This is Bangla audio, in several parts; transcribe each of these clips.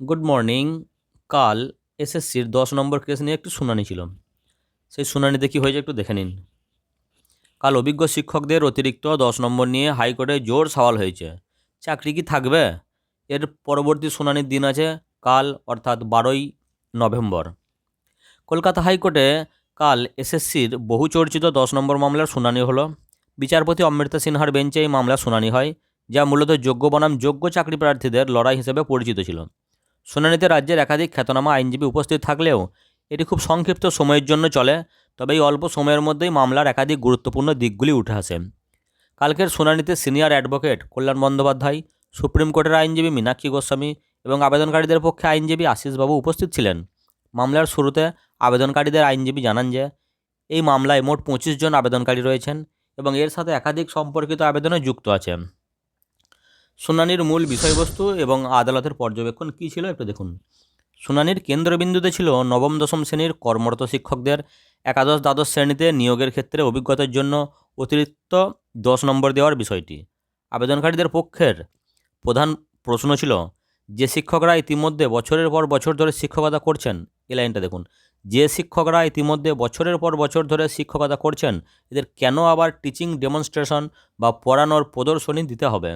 গুড মর্নিং, কাল এসএসসির দশ নম্বর কেস নিয়ে একটু শুনানি ছিল। সেই শুনানিতে কী হয়েছে একটু দেখে নিন। কাল অভিজ্ঞ শিক্ষকদের অতিরিক্ত দশ নম্বর নিয়ে হাইকোর্টে জোর সওয়াল হয়েছে। চাকরি কি থাকবে? এর পরবর্তী শুনানির দিন আছে কাল, অর্থাৎ বারোই নভেম্বর। কলকাতা হাইকোর্টে কাল এসএসসির বহু চর্চিত দশ নম্বর মামলার শুনানি হলো। বিচারপতি অমৃতা সিনহার বেঞ্চে এই মামলার শুনানি হয়, যা মূলত যোগ্য বনাম যোগ্য চাকরি প্রার্থীদের লড়াই হিসেবে পরিচিত ছিল। শুনানিতে রাজ্যের একাধিক খ্যাতনামা আইনজীবী উপস্থিত থাকলেও এটি খুব সংক্ষিপ্ত সময়ের জন্য চলে, তবে এই অল্প সময়ের মধ্যেই মামলার একাধিক গুরুত্বপূর্ণ দিকগুলি উঠে আসে। কালকের শুনানিতে senior advocate Kalyan Bandyopadhyay, supreme কোর্টের আইনজীবী মীনাক্ষী গোস্বামী এবং আবেদনকারীদের পক্ষে আইনজীবী আশিসবাবু উপস্থিত ছিলেন। মামলার শুরুতে আবেদনকারীদের আইনজীবী জানান যে, এই মামলায় মোট পঁচিশ জন আবেদনকারী রয়েছেন এবং এর সাথে একাধিক সম্পর্কিত আবেদনও যুক্ত আছে শুনানির মূল বিষয়বস্তু এবং আদালতের পর্যবেক্ষণ কী ছিল একটু দেখুন। শুনানির কেন্দ্রবিন্দুতে ছিল নবম, দশম শ্রেণির কর্মরত শিক্ষকদের একাদশ, দ্বাদশ শ্রেণীতে নিয়োগের ক্ষেত্রে অভিজ্ঞতার জন্য অতিরিক্ত দশ নম্বর দেওয়ার বিষয়টি। আবেদনকারীদের পক্ষের প্রধান প্রশ্ন ছিল, যে শিক্ষকরা ইতিমধ্যে বছরের পর বছর ধরে শিক্ষকতা করছেন, এই লাইনটা দেখুন। যে শিক্ষকরা ইতিমধ্যে বছরের পর বছর ধরে শিক্ষকতা করছেন, এদের কেন আবার টিচিং ডেমনস্ট্রেশন বা পড়ানোর প্রদর্শনী দিতে হবে?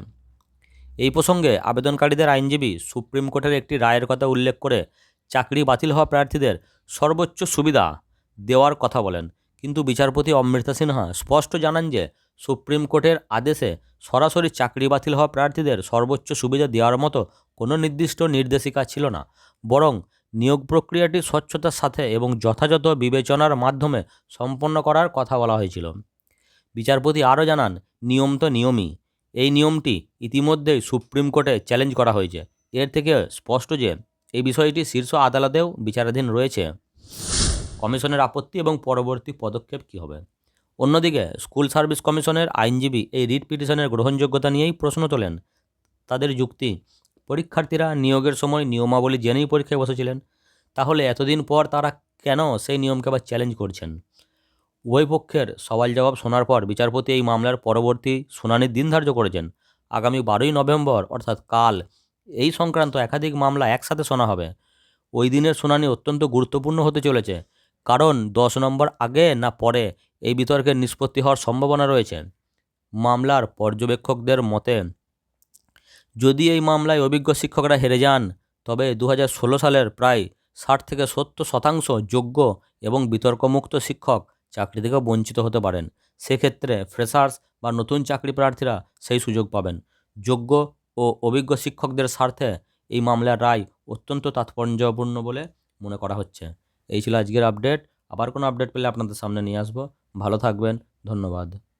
এই প্রসঙ্গে আবেদনকারীদের আইনজীবী সুপ্রিম কোর্টের একটি রায়ের কথা উল্লেখ করে চাকরি বাতিল হওয়া প্রার্থীদের সর্বোচ্চ সুবিধা দেওয়ার কথা বলেন। কিন্তু বিচারপতি অমৃতা সিনহা স্পষ্ট জানান যে, সুপ্রিম কোর্টের আদেশে সরাসরি চাকরি বাতিল হওয়া প্রার্থীদের সর্বোচ্চ সুবিধা দেওয়ার মতো কোনো নির্দিষ্ট নির্দেশিকা ছিল না। বরং নিয়োগ প্রক্রিয়াটি স্বচ্ছতার সাথে এবং যথাযথ বিবেচনার মাধ্যমে সম্পন্ন করার কথা বলা হয়েছিল। বিচারপতি আরও জানান, নিয়ম তো নিয়মই। এই নিয়মটি ইতিমধ্যেই সুপ্রিম কোর্টে চ্যালেঞ্জ করা হয়েছে। এর থেকে স্পষ্ট যে এই বিষয়টি শীর্ষ আদালতেও বিচারাধীন রয়েছে। কমিশনের আপত্তি এবং পরবর্তী পদক্ষেপ কী হবে? অন্যদিকে, স্কুল সার্ভিস কমিশনের আইনজীবী এই রিট পিটিশনের গ্রহণযোগ্যতা নিয়েই প্রশ্ন তোলেন। তাদের যুক্তি, পরীক্ষার্থীরা নিয়োগের সময় নিয়মাবলী জেনেই পরীক্ষায় বসেছিলেন। তাহলে এতদিন পর তারা কেন সেই নিয়মকে আবার চ্যালেঞ্জ করছেন? উভয় পক্ষের সওয়াল জবাব শোনার পর বিচারপতি এই মামলার পরবর্তী শুনানির দিন ধার্য করেছেন। আগামী বারোই নভেম্বর, অর্থাৎ কাল, এই সংক্রান্ত একাধিক মামলা একসাথে শোনা হবে। ওই দিনের শুনানি অত্যন্ত গুরুত্বপূর্ণ হতে চলেছে, কারণ দশ নম্বর আগে না পরে এই বিতর্কের নিষ্পত্তি হওয়ার সম্ভাবনা রয়েছে। মামলার পর্যবেক্ষকদের মতে, যদি এই মামলায় অভিজ্ঞ শিক্ষকরা হেরে যান, তবে দু হাজার ষোলো সালের প্রায় ষাট থেকে সত্তর শতাংশ যোগ্য এবং বিতর্কমুক্ত শিক্ষক চাকরি থেকে বঞ্চিত হতে পারেন। সেক্ষেত্রে ফ্রেশার্স বা নতুন চাকরি প্রার্থীরা সেই সুযোগ পাবেন। যোগ্য ও অভিজ্ঞ শিক্ষকদের স্বার্থে এই মামলার রায় অত্যন্ত তাৎপর্যপূর্ণ বলে মনে করা হচ্ছে। এই ছিল আজকের আপডেট আবার কোনো আপডেট পেলে আপনাদের সামনে নিয়ে আসব। ভালো থাকবেন। ধন্যবাদ।